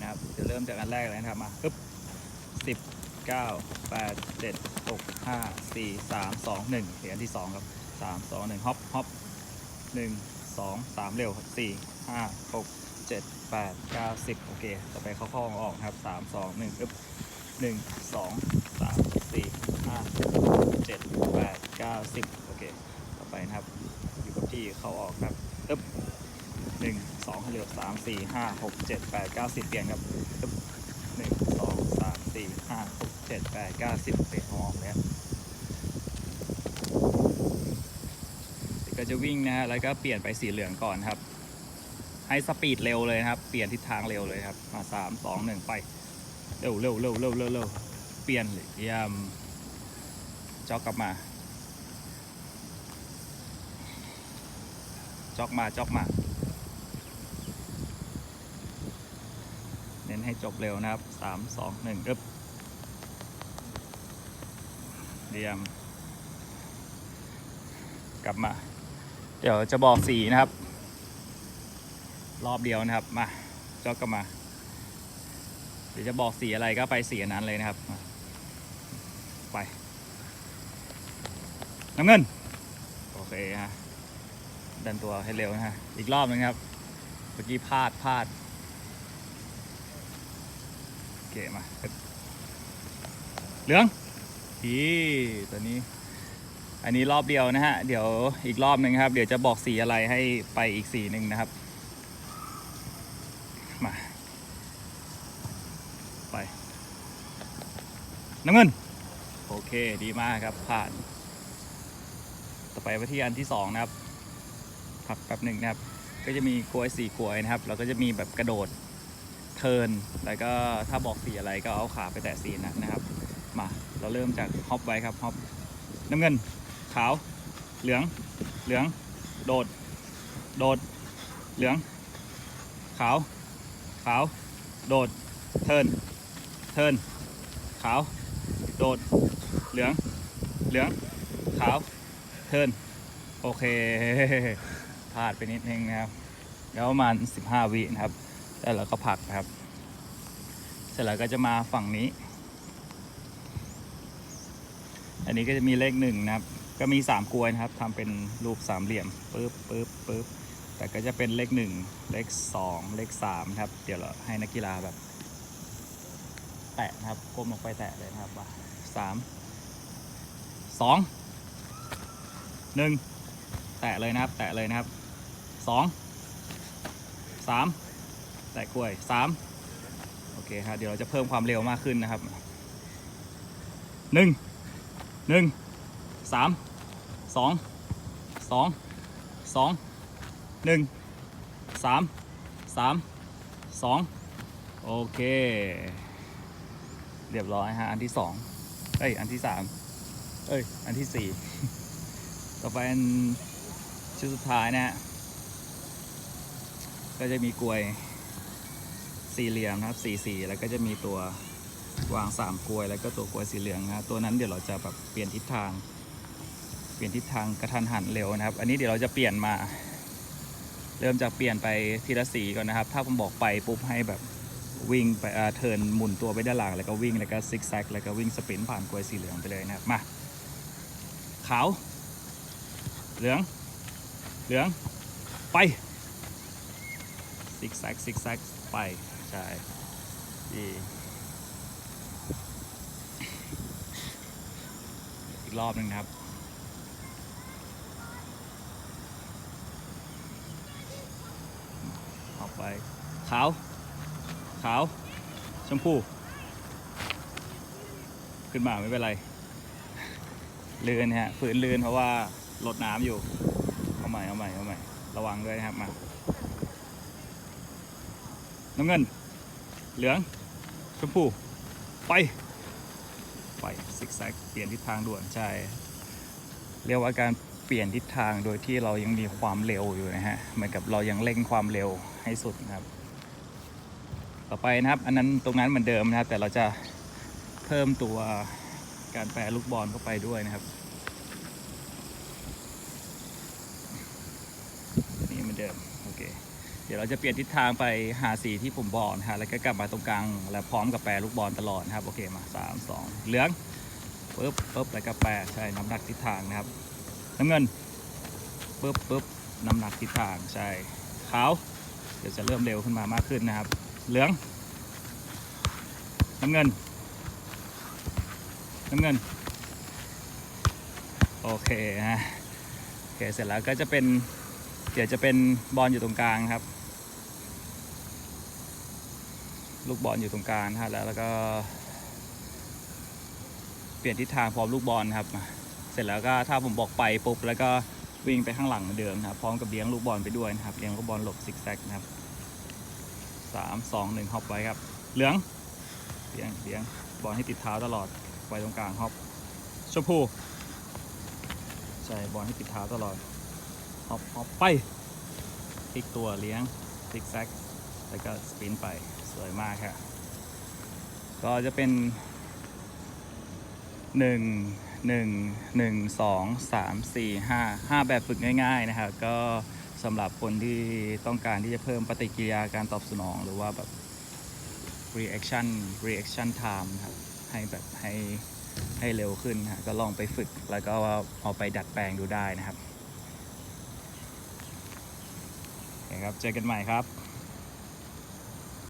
นะครับ จะเริ่มจากอันแรกเลยนะครับมาปึ๊บสิบเก้าแปดเจ็ดหกห้าสี่สามสองหนึ่งเหรียญที่สองครับสามสองหนึ่งฮอปฮอปหนึ่งสองสามเร็วครับสี่ห้าหกเจ็ดแปดเก้าสิบโอเค ต่อไปเข้าข้อออกครับสามสองหนึ่งปึ๊บหนึ่งสองสามสี่ห้าเจ็ดแปดเก้าสิบโอเค ต่อไปนะครับ อยู่กับที่เข้าออกครับปึ๊บ หนึ่งสองให้เร็วสามสี่ห้าหกเจ็ดแปดเก้าสิบเปลี่ยนครับหนึ่งสองสามสี่ห้าหกเจ็ดแปดเก้าสิบเปลี่ยนออกแล้วเดี๋ยก็จะวิ่งนะฮะแล้วก็เปลี่ยนไปสีเหลืองก่อนครับ ให้สปีดเร็วเลยครับ เปลี่ยนทิศทางเร็วเลยครับ มาสามสองหนึ่งไป เร็วเร็วเร็วเร็วเร็วเร็วเปลี่ยนเลยเยี่ยมจ็อกกลับมาจอกมาจอกมา น้นให้จบเร็วนะครับสามสองหนึ่งอึ๊บเรียม กลับมา เดี๋ยวจะบอกสีนะครับ รอบเดียวนะครับ มาจอกกลับมา เดี๋ยวจะบอกสีอะไรก็ไปสีนั้นเลยนะครับ ไป น้ำเงิน โอเคฮะดันตัวให้เร็วนะฮะ อีกรอบนึงครับ เมื่อกี้พลาดพลาด โอเคมาเหลืองอีตัวนี้ อันนี้รอบเดียวนะฮะ เดี๋ยวอีกรอบหนึ่งครับ เดี๋ยวจะบอกสีอะไรให้ไปอีกสีหนึ่งนะครับ มาไปน้ำเงิน โอเคดีมากครับผ่าน ต่อไปไปที่อันที่สองนะครับ พักแป๊บหนึ่งนะครับ ก็จะมีกลวยสี่กลวยนะครับ แล้วก็จะมีแบบกระโดด เทิร์นแล้วก็ถ้าบอกสีอะไรก็เอาขาไปแตะสีนั้นนะครับ มาเราเริ่มจากฮอปไว้ครับฮอปน้ำเงิน ขาว เหลือง เหลือง โดด โดด เหลือง ขาว ขาว โดด เทิร์นเทิร์นขาว โดด เหลือง เหลือง ขาว เทิร์นโอเคพลาดไปนิดนึงนะครับ แล้วประมาณ15 วินะครับ แล้วเราก็ผักนะครับ สร็จแล้วก็จะมาฝั่งนี้ อันนี้ก็จะมีเลขหนึ่งนะครับ ก็มี3กลวยนะครับทำเป็นรูปสามเหลี่ยมปึ๊บปึ๊บปึ๊บแต่ก็จะเป็นเลขหนึ่งเลขสองเลขสามครับ เดี๋ยวเราให้นักกีฬาแบบ แตะนะครับก้มลงไปแตะเลยนะครับว่าสามสองหนึ่งแตะเลยนะครับ แตะเลยนะครับสองสามแตะกล้วยสาม เคครับเดี๋ยวเราจะเพิ่มความเร็วมากขึ้นนะครับหนึ่งหนึ่งสามสองสองสองหนึ่งสามสามสองโอเค เรียบร้อยฮะอันที่สองเอ้ยอันที่สามเอ้ยอันที่สี่ต่อไปอันชุดสุดท้ายนะฮะก็จะมีกลวย สี่เหลี่ยมนะครับสี่สีแล้วก็จะมีตัววางสามกลวย แล้วก็ตัวกลวยสีเหลืองนะตัวนั้นเดี๋ยวเราจะแบบเปลี่ยนทิศทาง เปลี่ยนทิศทางกระทันหันเร็วนะครับ อันนี้เดี๋ยวเราจะเปลี่ยนมา เริ่มจากเปลี่ยนไปทีละสีก่อนนะครับ ถ้าผมบอกไปปุ๊บให้แบบวิ่งไปเทิร์นหมุนตัวไปด้านหลังแล้วก็วิ่งแล้วก็ซิกแซกแล้วก็วิ่งสปินผ่านกลวยสีเหลืองไปเลยนะครับมาขาว เหลือง เหลือง ไป ซิกแซกซิกแซกไป ใช่ดีอีกรอบหนึ่งครับออกไป ขาว ขาว ชมพู ขึ้นมาไม่เป็นไรลื่นฮะฝืนลื่นเพราะว่าลดน้ำอยู่ เอาใหม่ เอาใหม่ เอาใหม่ ระวังด้วยนะครับมา น้ำเงิน เหลือง ชมพู ไป ไปซิกแซกเปลี่ยนทิศทางด่วน ใช่ เรียกว่าการเปลี่ยนทิศทางโดยที่เรายังมีความเร็วอยู่นะฮะ เหมือนกับเรายังเร่งความเร็วให้สุดนะครับ ต่อไปนะครับ อันนั้นตรงนั้นเหมือนเดิมนะครับ แต่เราจะเพิ่มตัวการแปรลูกบอลเข้าไปด้วยนะครับนี่เหมือนเดิม โอเค เดี๋ยวเราจะเปลี่ยนทิศทางไปหาสีที่ผมบอกนะฮะแล้วก็กลับมาตรงกลางแล้วพร้อมกับแปรลูกบอลตลอดนะครับโอเคมาสามสองเหลืองปึ๊บปึ๊บแล้วก็แปรใช่น้ำหนักทิศทางนะครับน้ำเงินปึ๊บปึ๊บน้ำหนักทิศทางใช่ขาวเดี๋ยวจะเริ่มเร็วขึ้นมามากขึ้นนะครับ เหลือง น้ำเงิน น้ำเงิน โอเคฮะโอเคเสร็จแล้วก็จะเป็น เดี๋ยวจะเป็นบอลอยู่ตรงกลางครับ ลูกบอลอยู่ตรงกลางฮะแล้วแล้วก็ เปลี่ยนทิศทางพร้อมลูกบอลครับ เสร็จแล้วก็ถ้าผมบอกไปปุ๊บแล้วก็วิ่งไปข้างหลังเหมือนเดิมครับพร้อมกับเลี้ยงลูกบอลไปด้วยนะครับเลี้ยงลูกบอลหลบซิกแซกนะครับสามสองหนึ่งฮอปไว้ครับ เหลืองเลี้ยงเลี้ยงบอลให้ติดเท้าตลอดไว้ตรงกลางฮอปชมพูใช่บอลให้ติดเท้าตลอดฮอปฮอปไปพลิกตัวเลี้ยงซิกแซกแล้วก็สปินไป วยมากครับก็จะเป็นหนึ่งหนึ่งหนึ่งสองสามสี่ห้าห้าแบบฝึกง่ายๆนะครับก็สำหรับคนที่ต้องการที่จะเพิ่มปฏิกิริยาการตอบสนอง หรือว่าแบบ reaction reaction time ครับให้แบบให้ให้เร็วขึ้นนะก็ลองไปฝึกแล้วก็เอาไปดัดแปลงดูได้นะครับโอเคครับ เจอกันใหม่ครับ